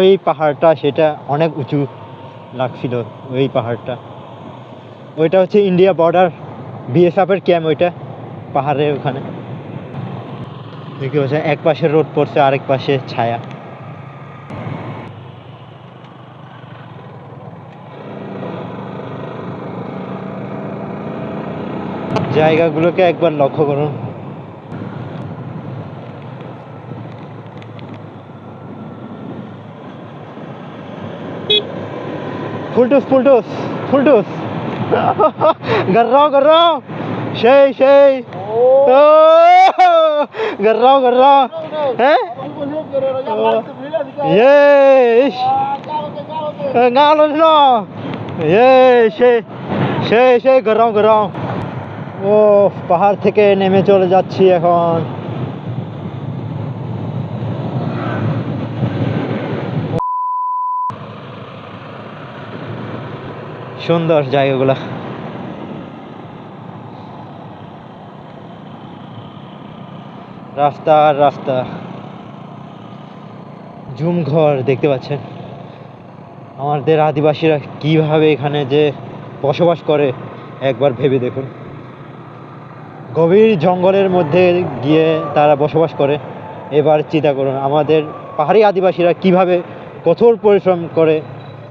ওই পাহাড়টা সেটা অনেক উঁচু লাগছিল, ওই পাহাড়টা। ওইটা হচ্ছে ইন্ডিয়া বর্ডার, বিএসএফের ক্যাম্প ওইটা, পাহাড়ের ওখানে। দেখতে পাচ্ছেন এক পাশে রোদ পড়ছে, আরেক পাশে ছায়া। জায়গাগুলোকে একবার লক্ষ্য করুন। ফুলটুস ফুলটুস ফুলটুস গর্রাও গর্রাও সেই সেই ও গর্রাও গর্রাও হ্যাঁ Yes. Ngalo no. Yes, সেই সেই সেই গরম গরম ও পাহাড় থেকে নেমে চলে যাচ্ছি এখন সুন্দর জায়গাগুলো। রাস্তা আর রাস্তা। জুম ঘর দেখতে পাচ্ছেন। আমাদের আদিবাসীরা কীভাবে এখানে যে বসবাস করে, একবার ভেবে দেখুন। গভীর জঙ্গলের মধ্যে গিয়ে তারা বসবাস করে। এবার চিন্তা করুন, আমাদের পাহাড়ি আদিবাসীরা কীভাবে কঠোর পরিশ্রম করে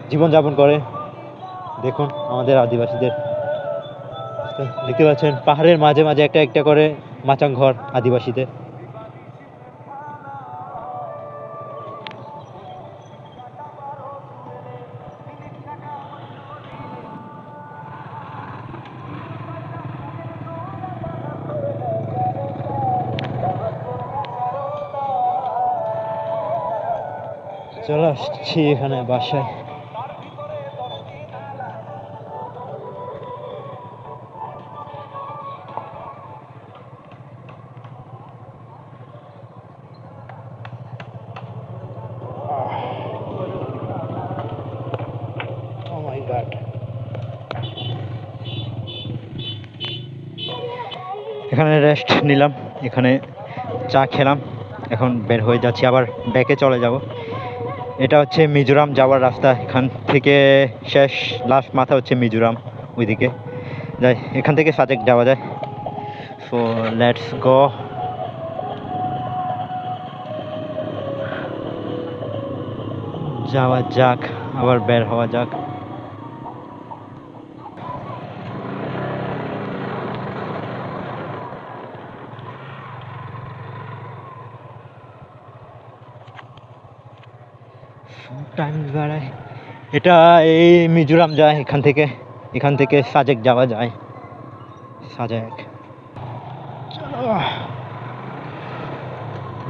জীবনযাপন করে। দেখুন, আমাদের আদিবাসীদের। দেখতে পাচ্ছেন, পাহাড়ের মাঝে মাঝে একটা একটা করে মাচাং ঘর আদিবাসীদের। চলে আসছি এখানে বাসায়। এখানে রেস্ট নিলাম, এখানে চা খেলাম, এখন বের হয়ে যাচ্ছি, আবার ব্যাকে চলে যাব। এটা হচ্ছে মিজোরাম যাওয়ার রাস্তা, এখান থেকে শেষ লাস্ট মাথা হচ্ছে মিজোরাম, ওইদিকে। যাই, এখান থেকে সাজেক যাওয়া যায়। সো লেটস গো যাওয়া যাক, আবার বের হওয়া যাক। টাইম বেড়ায় এটা এই মিজোরাম যায়, এখান থেকে এখান থেকে সাজেক যাওয়া যায়। সাজেক।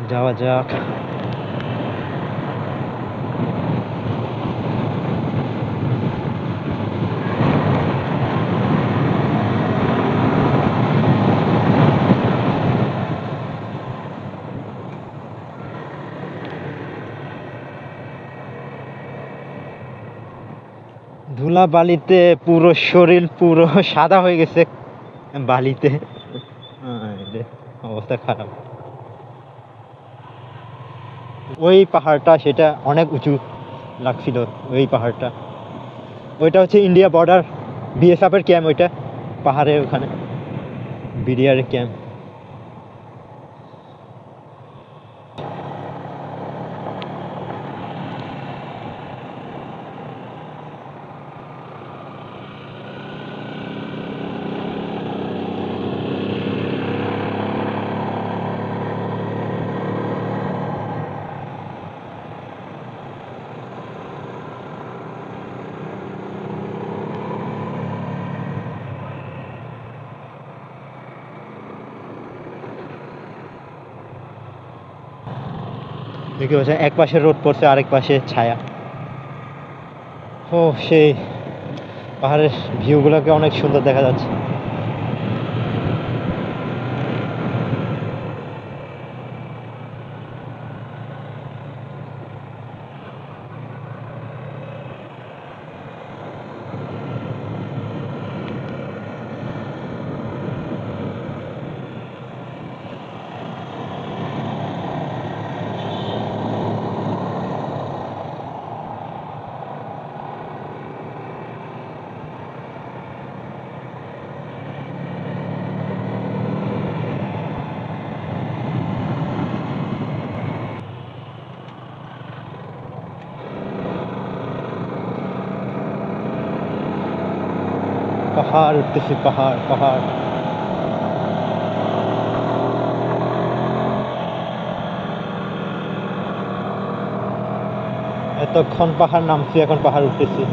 যাওয়া যাক। ধুলা বালিতে পুরো শরীর পুরো সাদা হয়ে গেছে। বালিতে। অবস্থা খারাপ। ওই পাহাড়টা সেটা অনেক উঁচু লাগছিল, ওই পাহাড়টা। ওইটা হচ্ছে ইন্ডিয়া বর্ডার বিএসএফের ক্যাম্প ওইটা, পাহাড়ের ওখানে। BDR camp. দেখতে পাচ্ছেন, এক পাশে রোদ পড়ছে, আরেক পাশে ছায়া। ও সেই পাহাড়ের ভিউগুলোকে অনেক সুন্দর দেখা যাচ্ছে। পাহাড় উঠতেছে পাহাড় পাহাড়। এতক্ষণ পাহাড় নামছি এখন পাহাড় উঠতেছি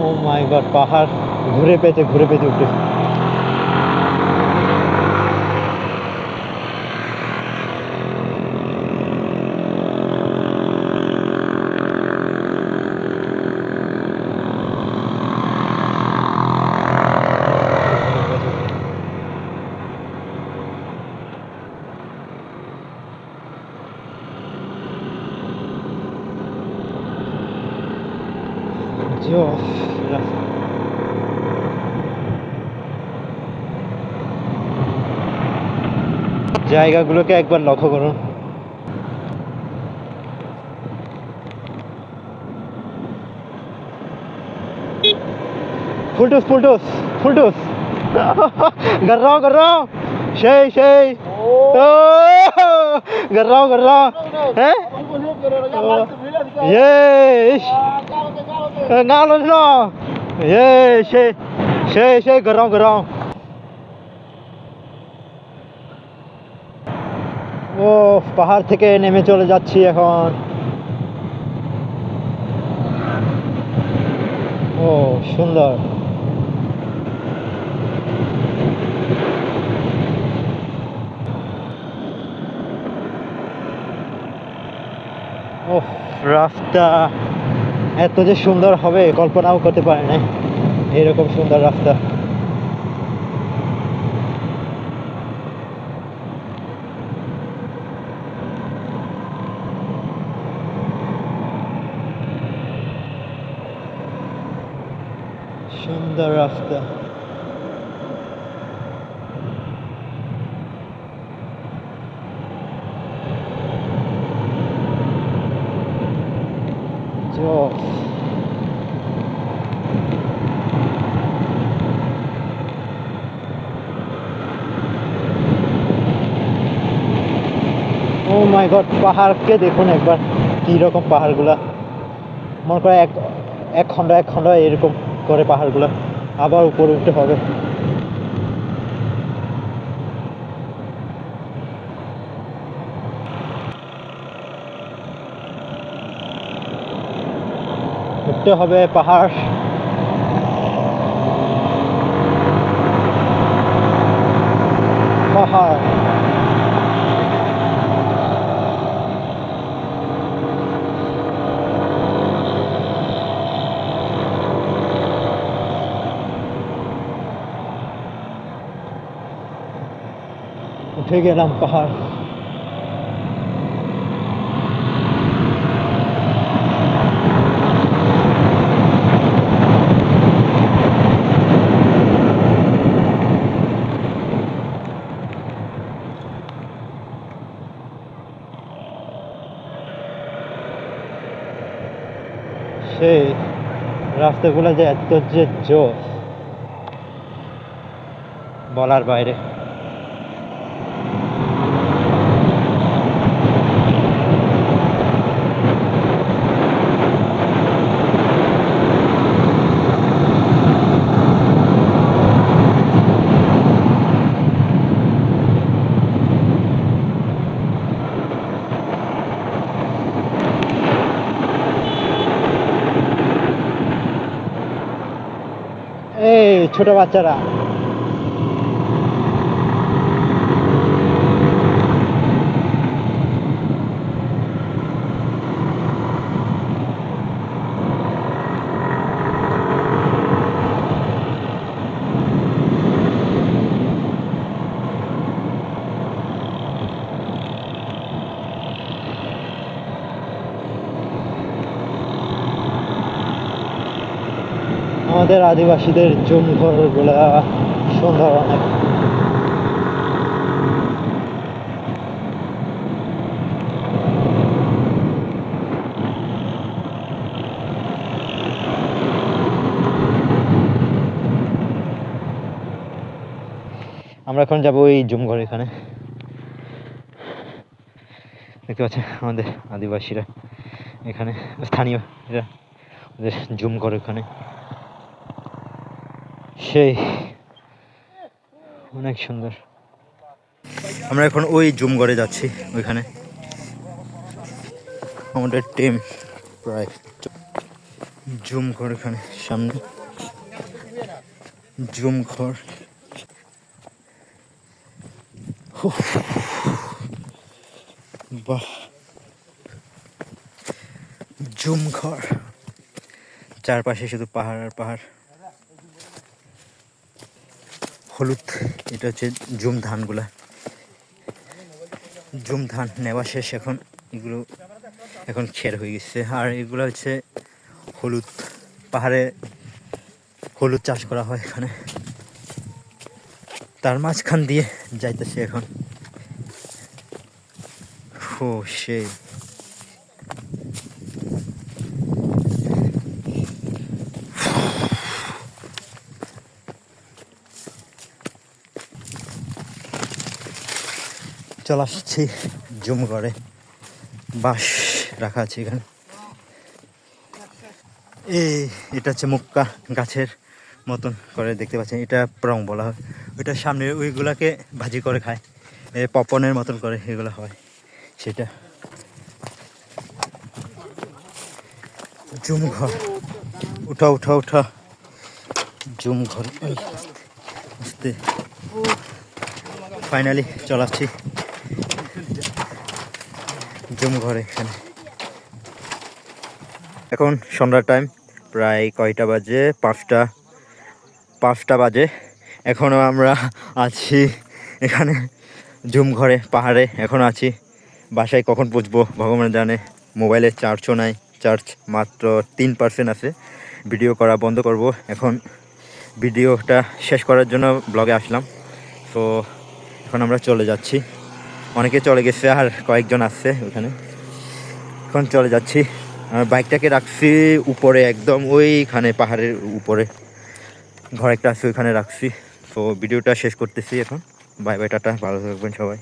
ও মাই গড পাহাড় ঘুরে পেতে ঘুরে পেতে উঠতেছি জায়গাগুলোকে একবার লক্ষ্য করুন। ফুলটুস ফুলটুস ফুলটুস। গর্রাও গর্রাও। সেই সেই। ও। গর্রাও গর্রাও। হ্যাঁ Yes. Ngalo no. Yes, সেই সেই সেই গরম গরম ও পাহাড় থেকে নেমে চলে যাচ্ছি এখন। ও, সুন্দর। ও রাস্তা। এত যে সুন্দর হবে, কল্পনাও করতে পারে না এরকম সুন্দর রাস্তা সুন্দর রাস্তা। ও মাই গড, পাহাড়কে দেখুন একবার কী রকম পাহাড়গুলা। মনে করে এক এক খণ্ড এক খণ্ড এরকম করে পাহাড়গুলো। আবার উপরে উঠতে হবে। উঠতে হবে পাহাড়। উঠে গেলাম পাহাড়। সেই রাস্তাগুলো যে এত যে জোস বলার বাইরে এই ছোট বাচ্চারা। আমাদের আদিবাসীদের জুম ঘরগুলা সুন্দর অনেক আমরা এখন যাব ওই জুমঘর এখানে। দেখতে পাচ্ছেন আমাদের আদিবাসীরা এখানে, স্থানীয় এরা, ওদের জুম করে ওখানে। সেই, অনেক সুন্দর। আমরা এখন ওই জুম ঘরে যাচ্ছি, ওইখানে। আমাদের টিম প্রায় জুম ঘর এখানে, সামনে। জুম ঘর বাহ। জুম ঘর চারপাশে শুধু পাহাড় আর পাহাড়। হলুদ, এটা হচ্ছে জুম ধানগুলা। জুম ধান নেওয়া শেষ এখন, এগুলো এখন খের হয়ে গেছে। আর এগুলো হচ্ছে হলুদ, পাহাড়ে হলুদ চাষ করা হয় এখানে। তার মাঝখান দিয়ে যাইতেছে এখন। ও সেই। চলে আসছি। জুম করে। বাঁশ রাখা আছে এখানে। এই, এটা হচ্ছে মুক্কা গাছের মতন করে দেখতে পাচ্ছেন। এটা প্রং বলা হয়। ওইটার সামনে ওইগুলাকে ভাজি করে খায়। এ পপনের মতন করে এগুলো হয়। সেটা। জুম ঘর। উঠা উঠা উঠা। জুম ঘর। আস্তে। ফাইনালি চলে আসছি জুম ঘরে এখানে। এখন সন্ধ্যার টাইম প্রায় কয়টা বাজে? পাঁচটা পাঁচটা বাজে। এখনও আমরা আছি এখানে জুম ঘরে, পাহাড়ে। এখন আছি। বাসায় কখন পৌঁছবো? ভগবান জানে। মোবাইলে চার্জও নাই। চার্জ মাত্র তিন পার্সেন্ট আছে। ভিডিও করা বন্ধ করব। এখন ভিডিওটা শেষ করার জন্য ব্লগে আসলাম। তো এখন আমরা চলে যাচ্ছি। অনেকে চলে গেছে আর কয়েকজন আসছে ওখানে। এখন চলে যাচ্ছি। আর বাইকটাকে রাখছি উপরে একদম ওইখানে পাহাড়ের উপরে। ঘর একটা আছে ওইখানে রাখছি। তো ভিডিওটা শেষ করতেছি এখন। বাই বাই, টাটা, ভালো থাকবেন সবাই।